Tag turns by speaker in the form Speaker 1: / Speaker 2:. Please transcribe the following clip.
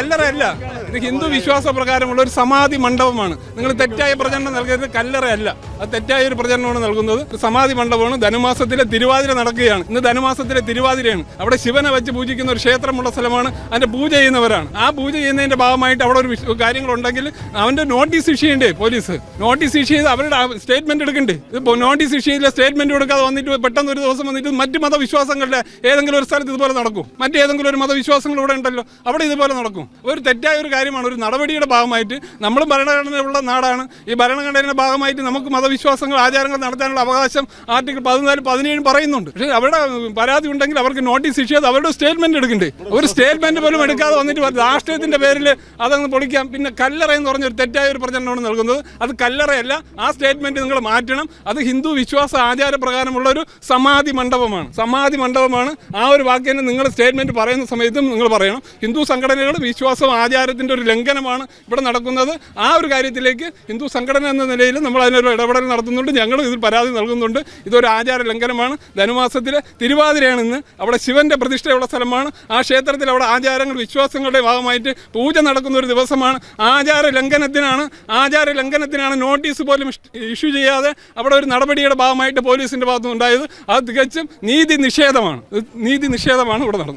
Speaker 1: കല്ലറയല്ല. ഇത് ഹിന്ദു വിശ്വാസ പ്രകാരമുള്ള ഒരു സമാധി മണ്ഡപമാണ്. നിങ്ങൾ തെറ്റായ പ്രചരണം നൽകരുത്. കല്ലറയല്ല. അത് തെറ്റായ ഒരു പ്രചരണമാണ് നൽകുന്നത്. സമാധി മണ്ഡപമാണ്. ധനുമാസത്തിലെ തിരുവാതിര നടക്കുകയാണ്. ഇന്ന് ധനുമാസത്തിലെ തിരുവാതിരയാണ്. അവിടെ ശിവനെ വെച്ച് പൂജിക്കുന്ന ഒരു ക്ഷേത്രമുള്ള സ്ഥലമാണ്. അതിന്റെ പൂജ ചെയ്യുന്നവരാണ്. ആ പൂജ ചെയ്യുന്നതിന്റെ ഭാഗമായിട്ട് അവിടെ ഒരു കാര്യങ്ങളുണ്ടെങ്കിൽ അവന്റെ നോട്ടീസ് ഇഷ്യൂ ചെയ്യണ്ടേ പോലീസ്? നോട്ടീസ് ഇഷ്യൂ ചെയ്ത് അവരുടെ സ്റ്റേറ്റ്മെന്റ് എടുക്കണ്ടേ? ഇത് നോട്ടീസ് ഇഷ്യൂ ചെയ്തില്ല സ്റ്റേറ്റ്മെന്റ് കൊടുക്കാതെ വന്നിട്ട് പെട്ടെന്ന് ഒരു ദിവസം വന്നിട്ട് മറ്റ് മതവിശ്വാസങ്ങളുടെ ഏതെങ്കിലും ഒരു സ്ഥലത്ത് ഇതുപോലെ നടക്കും. മറ്റേതെങ്കിലും ഒരു മതവിശ്വാസങ്ങൾ ഇവിടെ ഉണ്ടല്ലോ അവിടെ ഇതുപോലെ നടക്കും. ഒരു തെറ്റായ ഒരു കാര്യമാണ്. ഒരു നടപടിയുടെ ഭാഗമായിട്ട് നമ്മൾ ഭരണഘടനയുള്ള നാടാണ്. ഈ ഭരണഘടനയുടെ ഭാഗമായിട്ട് നമുക്ക് മതവിശ്വാസങ്ങൾ ആചാരങ്ങൾ നടത്താനുള്ള അവകാശം ആർട്ടിക്കിൾ പതിനാലും പതിനേഴും പറയുന്നുണ്ട്. പക്ഷേ അവരുടെ പരാതി ഉണ്ടെങ്കിൽ അവർക്ക് നോട്ടീസ് ഇഷ്യൂ അവരുടെ സ്റ്റേറ്റ്മെന്റ് എടുക്കണ്ടേ? ഒരു സ്റ്റേറ്റ്മെന്റ് പോലും എടുക്കാതെ വന്നിട്ട് രാഷ്ട്രീയത്തിന്റെ പേരിൽ അതങ്ങ് പൊളിക്കാം. പിന്നെ കല്ലറ എന്ന് പറഞ്ഞൊരു തെറ്റായ ഒരു പ്രചരണമാണ് നൽകുന്നത്. അത് കല്ലറയല്ല ആ സ്റ്റേറ്റ്മെന്റ് നിങ്ങൾ മാറ്റണം. അത് ഹിന്ദു വിശ്വാസ ആചാര പ്രകാരമുള്ള ഒരു സമാധി മണ്ഡപമാണ്. സമാധി മണ്ഡപമാണ്. ആ ഒരു വാക്യനെ നിങ്ങൾ സ്റ്റേറ്റ്മെന്റ് പറയുന്ന സമയത്തും നിങ്ങൾ പറയണം. ഹിന്ദു സംഘടനകൾ വിശ്വാസവും ആചാരത്തിന്റെ ഒരു ലംഘനമാണ് ഇവിടെ നടക്കുന്നത്. ആ ഒരു കാര്യത്തിലേക്ക് ഹിന്ദു സംഘടന എന്ന നിലയിൽ നമ്മൾ അതിനൊരു ഇടപെടൽ നടത്തുന്നുണ്ട് ഞങ്ങളും ഇതിൽ പരാതി നൽകുന്നുണ്ട്. ഇതൊരു ആചാര ലംഘനമാണ്. ധനുമാസത്തിലെ തിരുവാതിരയാണ് ഇന്ന്. അവിടെ ശിവന്റെ പ്രതിഷ്ഠയുള്ള സ്ഥലമാണ്. ആ ക്ഷേത്രത്തിൽ അവിടെ ആചാരങ്ങൾ വിശ്വാസങ്ങളുടെ ഭാഗമായിട്ട് പൂജ നടക്കുന്ന ഒരു ദിവസമാണ്. ആചാര ലംഘനത്തിനാണ് ആചാര ലംഘനത്തിനാണ് നോട്ടീസ് പോലും ഇഷ്യൂ ചെയ്യാതെ അവിടെ ഒരു നടപടിയുടെ ഭാഗമായിട്ട് പോലീസിന്റെ ഭാഗത്തുനിന്ന് ഉണ്ടായത് അത് തികച്ചും നീതി നിഷേധമാണ്. നീതി നിഷേധമാണ് ഇവിടെ നടന്നത്.